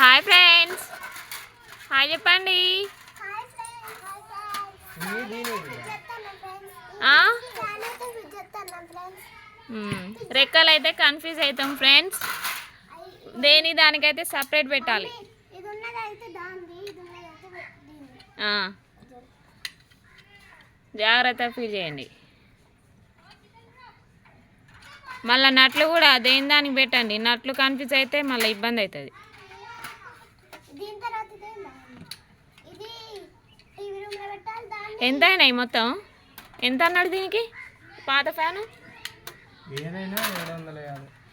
Hi friends. Hi చెప్పండి. రెక్కలు అయితే కన్ఫ్యూజ్ అవుతాం ఫ్రెండ్స్. దేని దానికైతే సపరేట్ పెట్టాలి. జాగ్రత్త ఫీల్ చేయండి. మళ్ళీ నట్లు కూడా దేని దానికి పెట్టండి? నట్లు కన్ఫ్యూజ్ అయితే మళ్ళీ ఇబ్బంది అవుతుంది దీని తర్వాత ఇదే దాంది. ఇది టీవీ రూమ్లో పెట్టాలి దాన్ని ఎంత అయినాయి మొత్తం? ఎంత అన్నాడు దీనికి? పాత ఫ్యాను?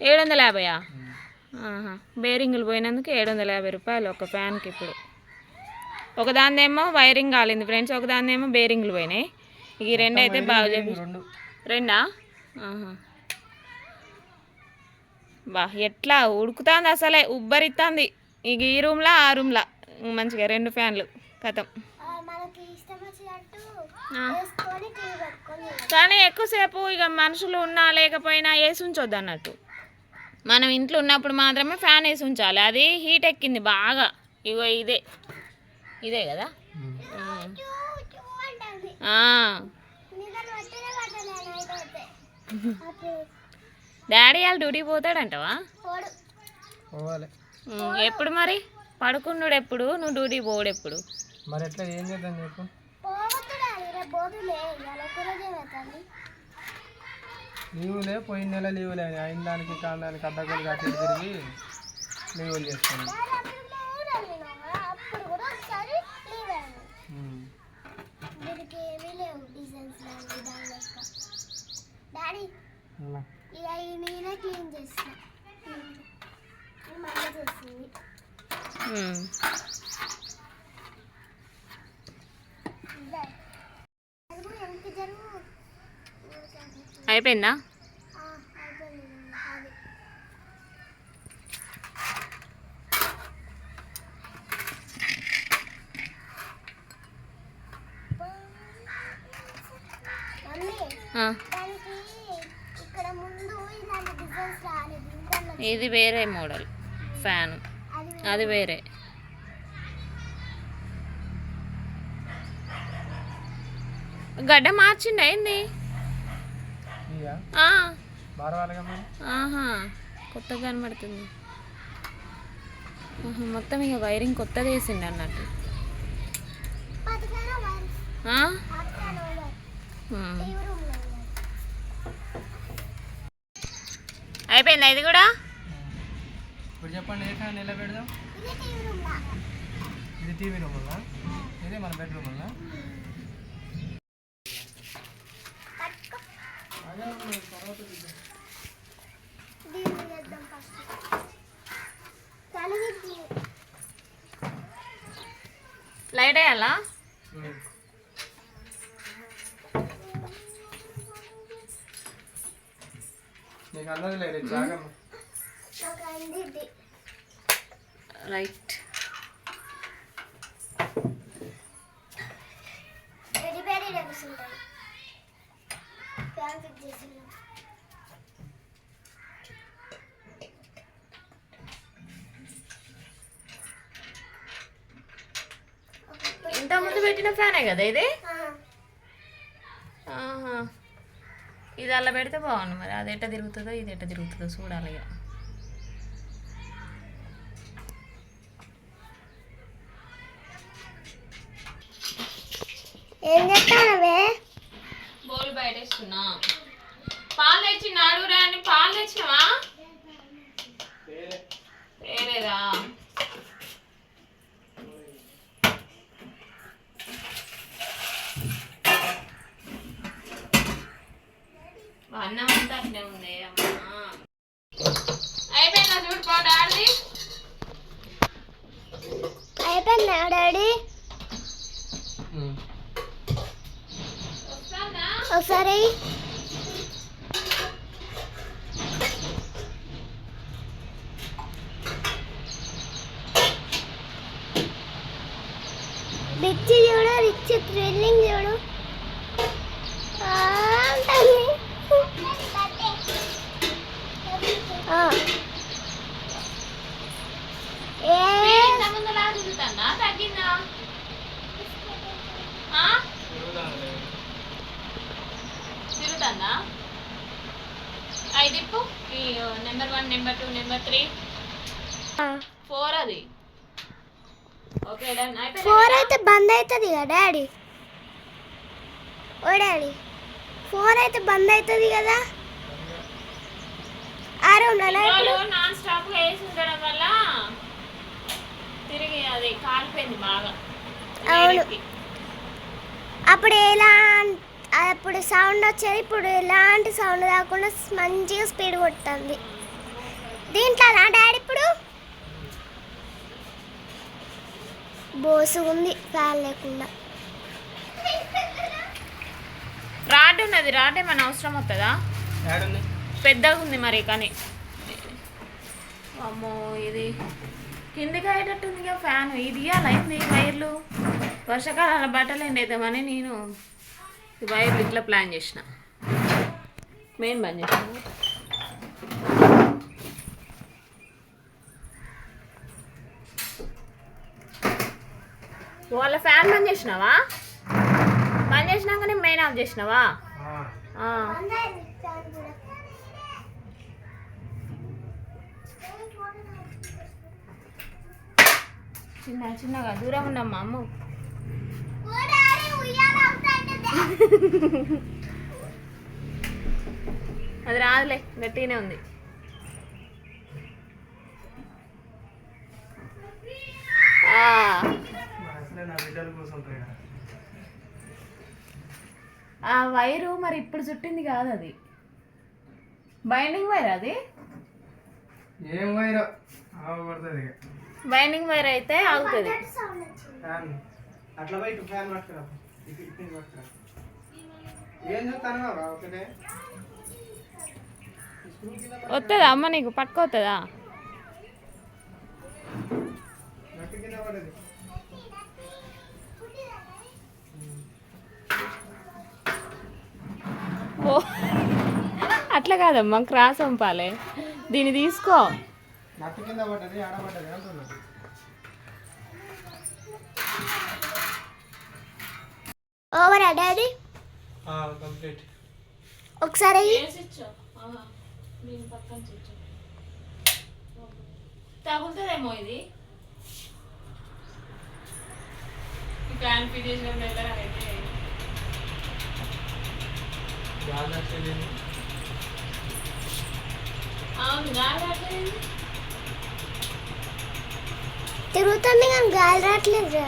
ఏడు వందల యాభైయా. బేరింగులు పోయినందుకు ఏడు వందల యాభై రూపాయలు ఒక ఫ్యాన్కి ఇప్పుడు. ఒక దానిదేమో వైరింగ్ కాలింది ఫ్రెండ్స్ ఒక దానిదేమో బేరింగులు పోయినాయి. ఈ రెండు అయితే బాగా చెప్పి రెండు. బా ఎట్లా ఉడుకుతుంది అసలే ఉబ్బరిస్తుంది ఇక ఈ రూమ్లా ఆ రూమ్లా. మంచిగా రెండు ఫ్యాన్లు కథం. కానీ ఎక్కువసేపు ఇక మనుషులు ఉన్నా లేకపోయినా వేసి ఉంచొద్దు అన్నట్టు. మనం ఇంట్లో ఉన్నప్పుడు మాత్రమే ఫ్యాన్ వేసి ఉంచాలి. అది హీట్ ఎక్కింది బాగా. ఇగో ఇదే. ఇదే కదా? డాడీ వాళ్ళు డ్యూటీ పోతాడంటవా? పోడు. పోవాలి. ఉమ్, ఎప్పుడు మరి? పడుకున్నాడు ఎప్పుడు? నువ్వు డ్యూటీ పోడు ఎప్పుడు? మరి ఎట్లా? ఏం చేద్దాం లీవులే పోయిన నెల లీవులే అయిన దానికి కాని దానికి అడ్డగోలు కట్టి తిరిగి లీవులు చేస్తాను అప్పుడు కూడా ఒకసారి లీవ్ అయ్యాను దీనికి ఏమీ లేవు డిజైన్స్ లాంటి దాని లెక్క డాడీ ఇక ఈ నేనే క్లీన్ చేసిన మళ్ళీ చేసింది ఉమ్. ఇదే. అది కూడా వెనక్కి జరుగు అయిపోయిందా ఆ, అయిపోయింది అది మమ్మీ ఆ, దానికి ఇక్కడ ముందు ఇలాంటి డిజైన్స్ రాలేదు అయిపోయిందా? ఇది వేరే మోడల్ ఫ్యాన్. అది వేరే. గడ్డ మార్చిండి అయింది ఇక ఆ, బారవాలిగా మరి ఆహా కొత్తగా కనబడుతుంది. మొత్తం ఇక వైరింగ్ కొత్తది వేసిండు అన్నట్టు. అయిపోయిందా ఇది కూడా? ఇప్పుడు చెప్పండి ఏ ఫ్యాన్ ఎలా పెడదాం ఇది టీవీ రూమ్లా ఇది టీవీ రూమ్ ఇదే మన బెడ్రూమ్ వల్ల పట్టుకో దీన్ని చేద్దాం ఫస్ట్ తలకి లైట్ వేయాలా? నీకు అన్నది లేదు రైట్ వెరీ వెరీ డబ్బుస్ ఉంటాయి ఫ్యాన్ ఫిట్ చేసినాం ఇంత ముందు పెట్టిన ఫ్యానే కదా ఇది ఇది అలా పెడితే బాగుండు మరి అది ఎట్ట తిరుగుతుందో ఇది ఎట్ట తిరుగుతుందో చూడాలి ఇక ఏం చెప్తానవే బోల్ బయటేస్తున్నా పాలు తెచ్చిన అడుగురా అని పాలు తెచ్చినవా? వేరేదా? అన్నం అంతా అట్లే ఉంది అమ్మా. అయిపోయిందా చూడు పో డాడీ? అయిపోయిందా డాడీ వస్తానా ఒకసారి. రిచ్ చూడు రిచ్ థ్రిల్లింగ్ చూడు. ఆ, ఉంటుంది. ఆ. ఏ. తిరుగుతుందా తగ్గిందా? తిరుగుతుందా ఐదు ఇప్పు. ఈ number one number two number three. Four అది. Okay done. ఫోర్ అయితే బంద్ అవుతుంది కదా డాడీ? ఓ డాడీ. ఫోర్ అయితే బంద్ అవుతుంది కదా? ఆ రూమ్లో నాన్ స్టాప్ వేసి ఉండడం వల్ల తిరిగి అది కాలిపోయింది బాగా. అవును. అప్పుడు ఎలా అప్పుడు సౌండ్ వచ్చేది ఇప్పుడు ఎలాంటి సౌండ్ రాకుండా మంచిగా స్పీడ్ కొడుతుంది. దీంట్లో నా డాడీ ఇప్పుడు. బోసు ఉంది ఫ్యాన్ లేకుండా. రాడ్ ఉన్నది రాడ్ ఏమైనా అవసరం అవుతుందా? పెద్దగా ఉంది మరి కానీ. అమ్మో ఇది కిందికి అయ్యేటట్టుంది ఇక ఫ్యాన్. ఇది అయింది వైర్లు? వర్షాకాలంలో బట్టలు ఎండేద్దామని నేను ఈ వైర్లు ఇట్లా ప్లాన్ చేసిన. మెయిన్ బంద్ చేసిన. వాళ్ళ ఫ్యాన్ బంద్ చేసినావా? బంద్ చేసినాకనే మెయిన్ ఆఫ్ చేసినావా? చిన్న చిన్నగా దూరం ఉన్నామ్మా అమ్మ. అది రాదులే గట్టిగానే ఉంది. ఆ, వైరు మరి ఇప్పుడు చుట్టింది కాదు అది. బైండింగ్ వైర్ అది? ఏం వైరో? పడుతుంది బైండింగ్ వైర్ అయితే ఆగుతుంది. ఫ్యాన్ అట్లా బయట ఫ్యాన్ పట్టుకురా. ఏం చూస్తాను వస్తుందా అమ్మ నీకు? పట్టుకోతుందా అట్లా కాదమ్మా క్రాస్ పంపాలి దీన్ని తీసుకో. ఓవరా డాడీ. కంప్లీట్ ఒకసారి. తగులుతుందేమో ఇది? చేసిన దగ్గర అయితే. అవును. తిరుగుతుంది కానీ గాలి రావట్లేదు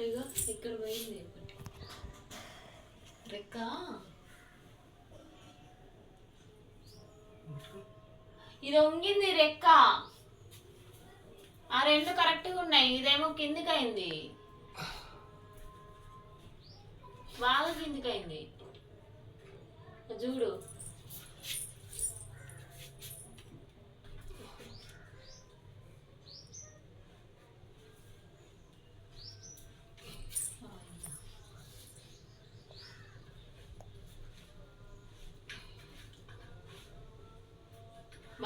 అయ్యో ఇక్కడ పోయింది రెక్క ఇది వంగింది రెక్క ఆ రెండు కరెక్ట్గా ఉన్నాయి. ఇదేమో కిందికైంది. అయింది బాగా కిందికి అయింది చూడు.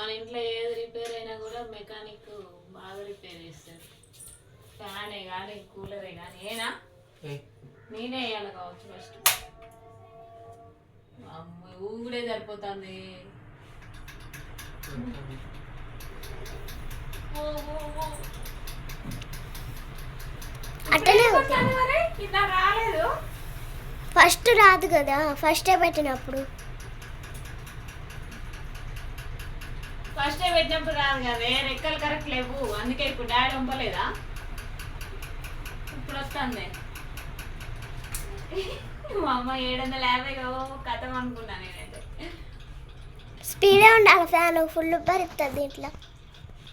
మన ఇంట్లో ఏది రిపేర్ అయినా కూడా మెకానిక్ బాగా రిపేర్ చేస్తారు. ఫ్యానే కానీ కూలరే కానీ ఏనా? నేనే వేయాలి కావచ్చు ఫస్ట్ అమ్మ ఊగుడే సరిపోతుంది. ఫస్ట్ రాదు కదా. ఫస్ట్ పెట్టినప్పుడు. ఫస్ట్ పెట్టినప్పుడు రాదు కదా రెక్కలు కరెక్ట్ లేవు అందుకే ఇప్పుడు డాడీ పంపలేదా ఇప్పుడు వస్తుంది. మా అమ్మ ఏడు వందల యాభై కథం అనుకున్నా నేనైతే. స్పీడే ఉండాలి ఫ్యాన్ ఫుల్ భరిస్తుంది దీంట్లో.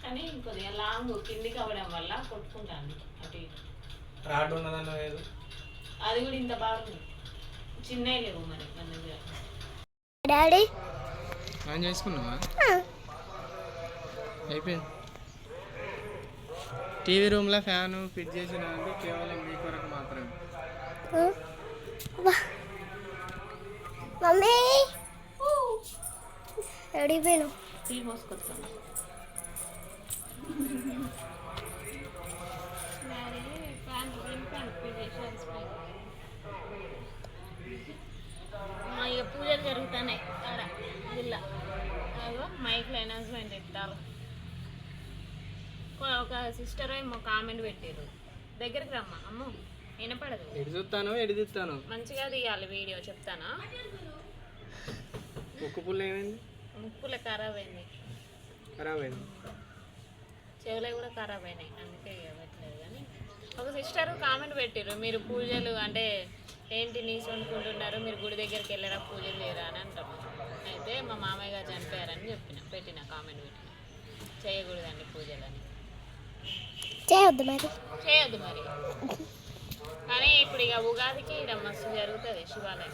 కానీ కొద్దిగా లాంగ్ కిందికి అవ్వడం వల్ల కొట్టుకుంటాను అటు రాడ్ ఉన్నదన్న లేదు. అది కూడా ఇంత బాగుంది. చిన్నవి లేవు మరి మన దగ్గర డాడీ చేసుకున్నావా? అయిపోయింది. టీవీ రూమ్లో ఫ్యాన్ ఫిట్ చేసిన కేవలం మీ కొరకు మాత్రమే. మమ్మీ! అడిగిపోయాను టీ మోసుకొస్తాను ఇక పూజలు జరుగుతున్నాయి. ఆడ జిల్ల. మైక్లో అనౌన్స్మెంట్ ఇస్తారు ఒక సిస్టర్ ఏమో కామెంట్ పెట్టారు దగ్గరికి రమ్మా. అమ్మో వినపడదు. ఎడి చూస్తాను ఎడి తిస్తాను? మంచిగా తీయాలి వీడియో చెప్తానా? ఉక్కు పుల్ల ఏమైంది? ముక్కుల ఖరాబ్ అయింది ఖరాబ్ అయింది చెవులే కూడా ఖరాబ్ అయినాయి అందుకే ఇవ్వట్లేదు కానీ. ఒక సిస్టర్ కామెంట్ పెట్టారు మీరు పూజలు అంటే ఏంటి నీసు అనుకుంటున్నారు మీరు గుడి దగ్గరికి వెళ్ళరా? పూజలు చేయరా అని అంటారు. అయితే మా మామయ్య గారు చనిపోయారని చెప్పిన పెట్టిన కామెంట్ పెట్టిన. చేయకూడదండి పూజలు అని. చేయొద్దు మరి. చేయొద్దు మరి. కానీ ఇప్పుడు ఇక ఉగాదికి ఇక్కడ మస్తు జరుగుతుంది శివాలయం.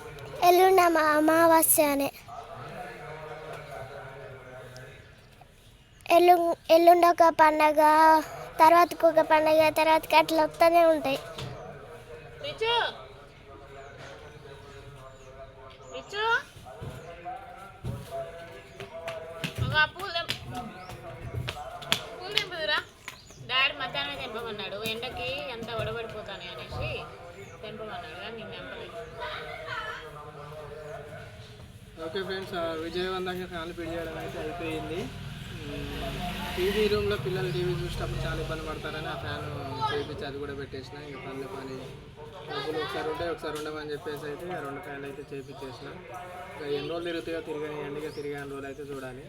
ఎల్లుండి అమా అమావాస్య అనే. ఎల్లు ఎల్లుండి ఒక పండగ తర్వాతకి ఒక పండగ తర్వాతకి అట్లా వస్తూనే ఉంటాయి. రిచు డాడీ మధ్యాహ్నం తెంపమన్నాడు. ఎండకి అంత ఒడబడిపోతాను అనేసి తెంపమన్నాడు కానీ నేను తెంపలేదు. ఓకే ఫ్రెండ్స్ విజయవంతంగా ఫ్యామిలీ పెళ్ళి చేయడం అయితే అయిపోయింది. టీవీ రూమ్లో పిల్లలు టీవీ చూసేటప్పుడు చాలా ఇబ్బంది పడతారని ఆ ఫ్యాన్ చేయించి అది కూడా పెట్టేసిన. ఇంకా పనులు పని డబ్బులు ఒకసారి ఉంటే ఒకసారి ఉండమని చెప్పేసి అయితే రెండు ఫ్యాన్లు అయితే చేయించేసిన ఇంకా ఎన్ని రోజులు తిరుగుతాయో తిరగనియండి ఇక తిరిగే రోజులు అయితే చూడాలి.